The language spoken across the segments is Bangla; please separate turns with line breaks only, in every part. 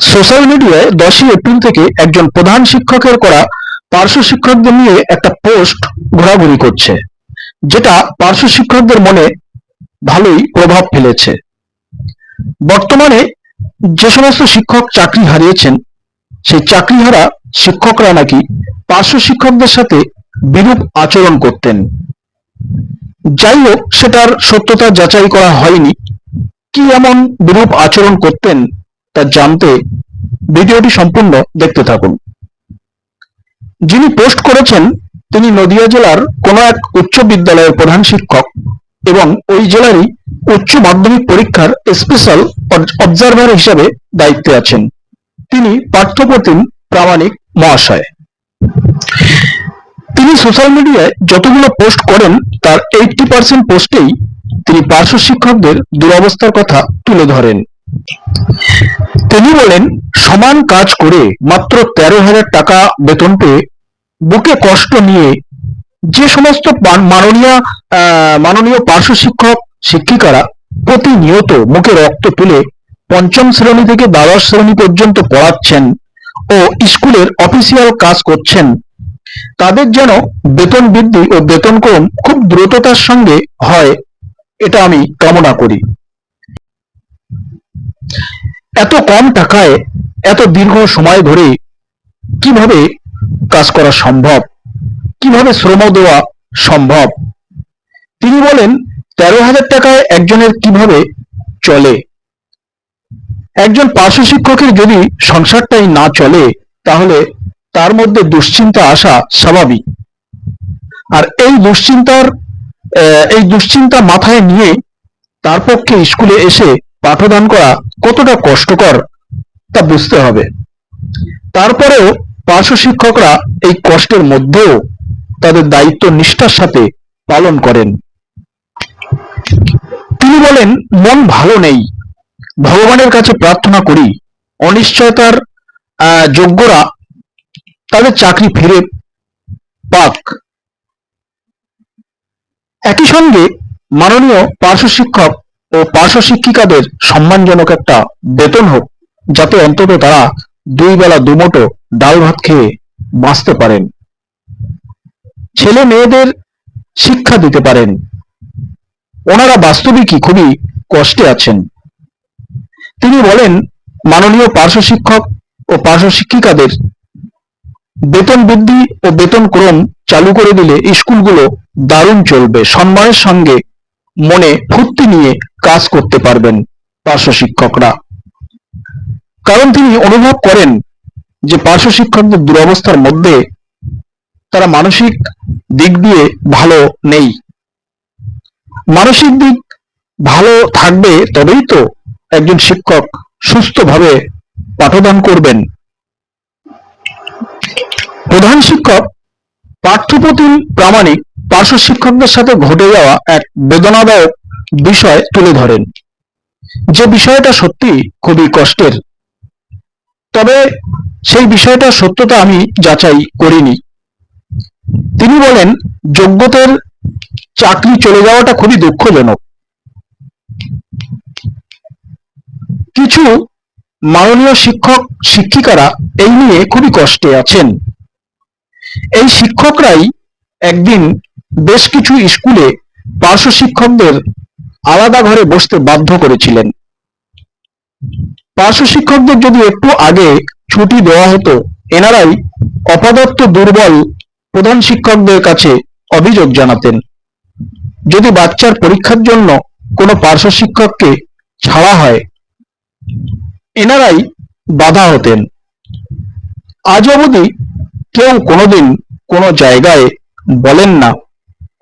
সোশ্যাল মিডিয়ায় দশই এপ্রিল থেকে একজন প্রধান শিক্ষকের করা পার্শ্ব শিক্ষকদের নিয়ে একটা পোস্ট ঘোরাঘুরি করছে, যেটা পার্শ্ব শিক্ষকদের মনে ভালোই প্রভাব ফেলেছে। বর্তমানে যে সমস্ত শিক্ষক চাকরি হারিয়েছেন, সেই চাকরিহারা শিক্ষকরা নাকি পার্শ্ব শিক্ষকদের সাথে বিরূপ আচরণ করতেন। যাই হোক, সেটার সত্যতা যাচাই করা হয়নি। কি এমন বিরূপ আচরণ করতেন তা জানতে ভিডিওটি সম্পূর্ণ দেখতে থাকুন। যিনি পোস্ট করেছেন, তিনি নদিয়া জেলার কোনো এক উচ্চ বিদ্যালয়ের প্রধান শিক্ষক এবং ওই জেলারই উচ্চ মাধ্যমিক পরীক্ষার স্পেশাল অবজারভার হিসাবে দায়িত্বে আছেন। তিনি পার্থপ্রতিম প্রামাণিক মহাশয়। তিনি সোশ্যাল মিডিয়ায় যতগুলো পোস্ট করেন, তার এইটটি পার্সেন্ট পোস্টেই তিনি পার্শ্ব শিক্ষকদের দুরবস্থার কথা তুলে ধরেন। তিনি বলেন, সমান কাজ করে মাত্র তেরো হাজার টাকা বেতন পেয়ে বুকে কষ্ট নিয়ে যে সমস্ত মাননীয় মাননীয় পার্শ্ব শিক্ষক, শিক্ষিকারা প্রতিনিয়ত মুখে রক্ত তুলে পঞ্চম শ্রেণি থেকে দ্বাদশ শ্রেণি পর্যন্ত পড়াচ্ছেন ও স্কুলের অফিসিয়াল কাজ করছেন, তাদের যেন বেতন বৃদ্ধি ও বেতন কম খুব দ্রুততার সঙ্গে হয়, এটা আমি কামনা করি। এত কম টাকায়, এত দীর্ঘ সময় ধরে কীভাবে কাজ করা সম্ভব? কীভাবে শ্রম দেওয়া সম্ভব? তিনি বলেন, তেরো হাজার টাকায় একজনের কীভাবে চলে? একজন পার্শ্ব শিক্ষকের যদি সংসারটাই না চলে, তাহলে তার মধ্যে দুশ্চিন্তা আসা স্বাভাবিক। আর এই দুশ্চিন্তার এই দুশ্চিন্তা মাথায় নিয়ে তার পক্ষে স্কুলে এসে পাঠদান করা কতটা কষ্টকর তা বুঝতে হবে। তারপরেও পার্শ্ব শিক্ষকরা এই কষ্টের মধ্যেও তাদের দায়িত্ব নিষ্ঠার সাথে পালন করেন। তিনি বলেন, মন ভালো নেই। ভগবানের কাছে প্রার্থনা করি, অনিশ্চয়তার যোগ্যরা তাদের চাকরি ফিরে পাক। একই সঙ্গে মাননীয় পার্শ্ব শিক্ষক ও পার্শ্ব শিক্ষিকাদের সম্মানজনক একটা বেতন হোক, যাতে অন্তত তারা দুই বেলা দুমোটো ডাল ভাত খেয়ে বাঁচতে পারেন। ছেলে মেয়েদের শিক্ষা দিতে পারেন। ওনারা বাস্তবিকই খুবই কষ্টে আছেন। তিনি বলেন, মাননীয় পার্শ্ব শিক্ষক ও পার্শ্ব শিক্ষিকাদের বেতন বৃদ্ধি ও বেতন ক্রম চালু করে দিলে স্কুলগুলো দারুণ চলবে। সম্মানের সঙ্গে মনে ফুর্তি নিয়ে কাজ করতে পারবেন পার্শ্ব শিক্ষকরা। কারণ তিনি অনুভব করেন যে পার্শ্ব শিক্ষকদের দুরবস্থার মধ্যে তারা মানসিক দিক দিয়ে ভালো নেই। মানসিক দিক ভালো থাকবে তবেই তো একজন শিক্ষক সুস্থভাবে পাঠদান করবেন। প্রধান শিক্ষক পাঠ্যপ্রতিম প্রামাণিক পার্শ্ব শিক্ষকদের সাথে ঘটে যাওয়া এক বেদনাদায়ক বিষয় তুলে ধরেন। যে বিষয়টা সত্যি খুবই কষ্টের। তবে সেই বিষয়টার সত্যতা আমি যাচাই করিনি। তিনি বলেন, যোগ্যতার চাকরি চলে যাওয়াটা খুবই দুঃখজনক। কিছু মাননীয় শিক্ষক, শিক্ষিকারা এই নিয়ে খুবই কষ্টে আছেন। এই শিক্ষকরাই একদিন বেশ কিছু স্কুলে পার্শ্ব শিক্ষকদের আলাদা ঘরে বসতে বাধ্য করেছিলেন। পার্শ্ব শিক্ষকদের যদি একটু আগে ছুটি দেওয়া হতো, এনারাই অপদত্ত দুর্বল প্রধান শিক্ষকদের কাছে অভিযোগ জানাতেন। যদি বাচ্চার পরীক্ষার জন্য কোনো পার্শ্ব শিক্ষককে ছাড়া হয়, এনারাই বাধা হতেন। আজ অবধি কেউ কোনোদিন কোনো জায়গায় বলেন না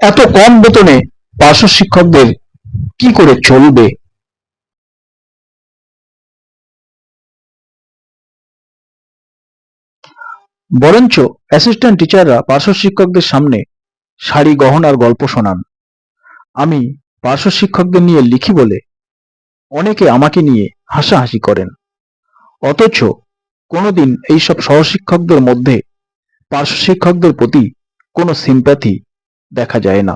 এত কম বেতনে পার্শ্ব শিক্ষকদের কি করে চলবে? বরঞ্চ অ্যাসিস্ট্যান্ট টিচাররা পার্শ্ব শিক্ষকদের সামনে শাড়ি গহনার গল্প শোনান। আমি পার্শ্ব শিক্ষকদের নিয়ে লিখি বলে অনেকে আমাকে নিয়ে হাসাহাসি করেন। অথচ কোনোদিন এইসব সহশিক্ষকদের মধ্যে পার্শ্ব শিক্ষকদের প্রতি কোনো সিম্প্যাথি দেখা যায় না।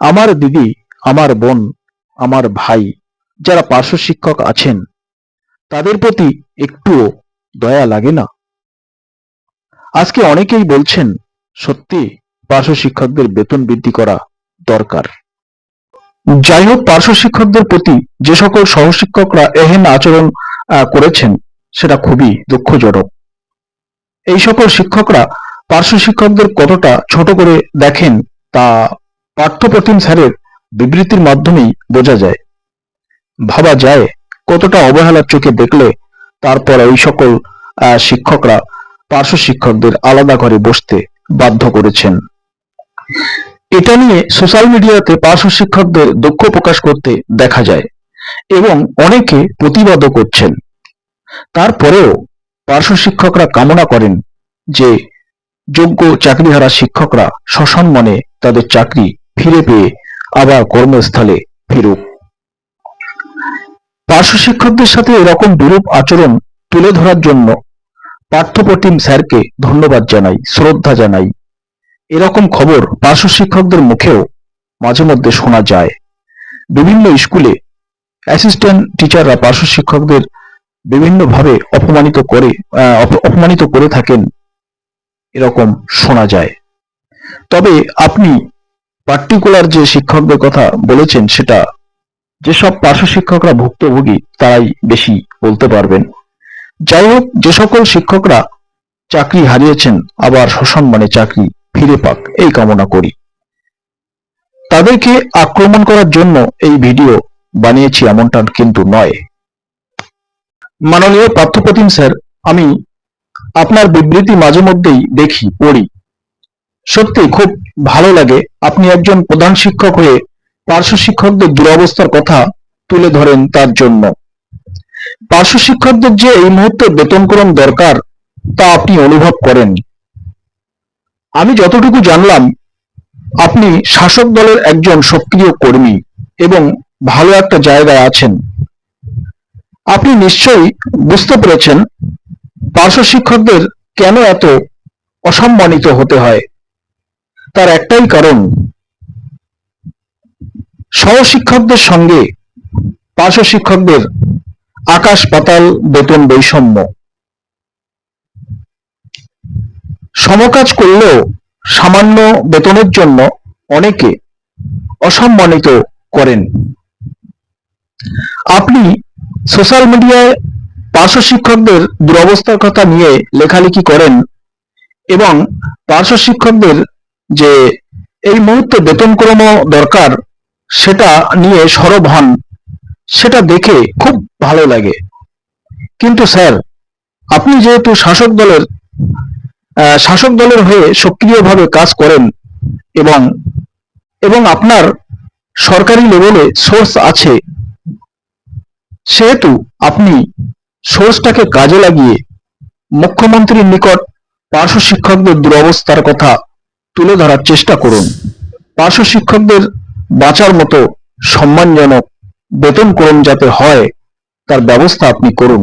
আমার দিদি, আমার বোন, আমার ভাই যারা পার্শ্ব শিক্ষক আছেন, তাদের প্রতি একটুও দয়া লাগে না। আজকে অনেকেই বলছেন, সত্যি পার্শ্ব শিক্ষকদের বেতন বৃদ্ধি করা দরকার। যাই হোক, পার্শ্ব শিক্ষকদের প্রতি যে সকল সহশিক্ষকরা এহেন আচরণ করেছেন, সেটা খুবই দুঃখজনক। এই সকল শিক্ষকরা পার্শ্ব শিক্ষকদের কতটা ছোট করে দেখেন তা পাঠ্যপ্রতিম স্যারের বিবৃতির মাধ্যমেই বোঝা যায়। ভাবা যায় কতটা অবহেলার চোখে দেখলে তারপর ওই সকল শিক্ষকরা পার্শ্ব শিক্ষকদের আলাদা ঘরে বসতে বাধ্য করেছেন। এটা নিয়ে সোশ্যাল মিডিয়াতে পার্শ্ব শিক্ষকদের দুঃখ প্রকাশ করতে দেখা যায় এবং অনেকে প্রতিবাদও করছেন। তারপরেও পার্শ্ব শিক্ষকরা কামনা করেন যে যোগ্য চাকরিহারা শিক্ষকরা সসম্মানে তাদের চাকরি ফিরে পেয়ে আবার কর্মস্থলে ফিরুক। পার্শ্ব শিক্ষকদের সাথে এরকম বিরূপ আচরণ তুলে ধরার জন্য পাঠ্যপ্রতিম স্যারকে ধন্যবাদ জানাই, শ্রদ্ধা জানাই। এরকম খবর পার্শ্ব শিক্ষকদের মুখেও মাঝে মধ্যে শোনা যায়। বিভিন্ন স্কুলে অ্যাসিস্ট্যান্ট টিচাররা পার্শ্ব শিক্ষকদের বিভিন্নভাবে অপমানিত করে অপমানিত করে থাকেন। এরকম শোনা যায়। তবে আপনি পার্টিকুলার যে শিক্ষকদের কথা বলেছেন, সেটা যেসব পার্শ্ব শিক্ষকরা ভুক্তভোগী, তারাই বেশি বলতে পারবেন। যাই হোক, যে সকল শিক্ষকরা চাকরি হারিয়েছেন, আবার সসম্মানে চাকরি ফিরে পাক, এই কামনা করি। তাদেরকে আক্রমণ করার জন্য এই ভিডিও বানিয়েছি এমনটা কিন্তু নয়। মাননীয় পার্থপ্রতিম স্যার, আমি আপনার বিবৃতি মাঝে মধ্যেই দেখি, পড়ি। সত্যি খুব ভালো লাগে আপনি একজন প্রধান শিক্ষক হয়ে পার্শ্ব শিক্ষকদের দুরবস্থার কথা তুলে ধরেন তার জন্য। পার্শ্ব শিক্ষকদের যে এই মুহূর্তে বেতনক্রম দরকার, তা আপনি অনুভব করেন। আমি যতটুকু জানলাম, আপনি শাসক দলের একজন সক্রিয় কর্মী এবং ভালো একটা জায়গায় আছেন। আপনি নিশ্চয়ই বুঝতে পেরেছেন পার্শ্ব শিক্ষকদের কেন এত অসম্মানিত হতে হয়? তার একটাই কারণ, সহশিক্ষকদের সঙ্গে পার্শ্ব শিক্ষকদের আকাশ পাতাল বেতন বৈষম্য। সমকাজ করলেও সামান্য বেতনের জন্য অনেকে অসম্মানিত করেন। আপনি সোশ্যাল মিডিয়ায় পার্শ্ব শিক্ষকদের দুরবস্থার কথা নিয়ে লেখালেখি করেন এবং পার্শ্ব শিক্ষকদের যে এই মুহূর্তে বেতন ক্রম দরকার, সেটা নিয়ে সরব হন। সেটা দেখে খুব ভালো লাগে। কিন্তু স্যার, আপনি যেহেতু শাসক দলের শাসক দলের হয়ে সক্রিয়ভাবে কাজ করেন এবং এবং আপনার সরকারি লেভেলে সোর্স আছে, সেহেতু আপনি সোর্সটাকে কাজে লাগিয়ে মুখ্যমন্ত্রীর নিকট পার্শ্ব শিক্ষকদের দুরবস্থার কথা তুলে ধরার চেষ্টা করুন। পার্শ্ব শিক্ষকদের বাঁচার মতো সম্মানজনক বেতন করুন যাতে হয়, তার ব্যবস্থা আপনি করুন।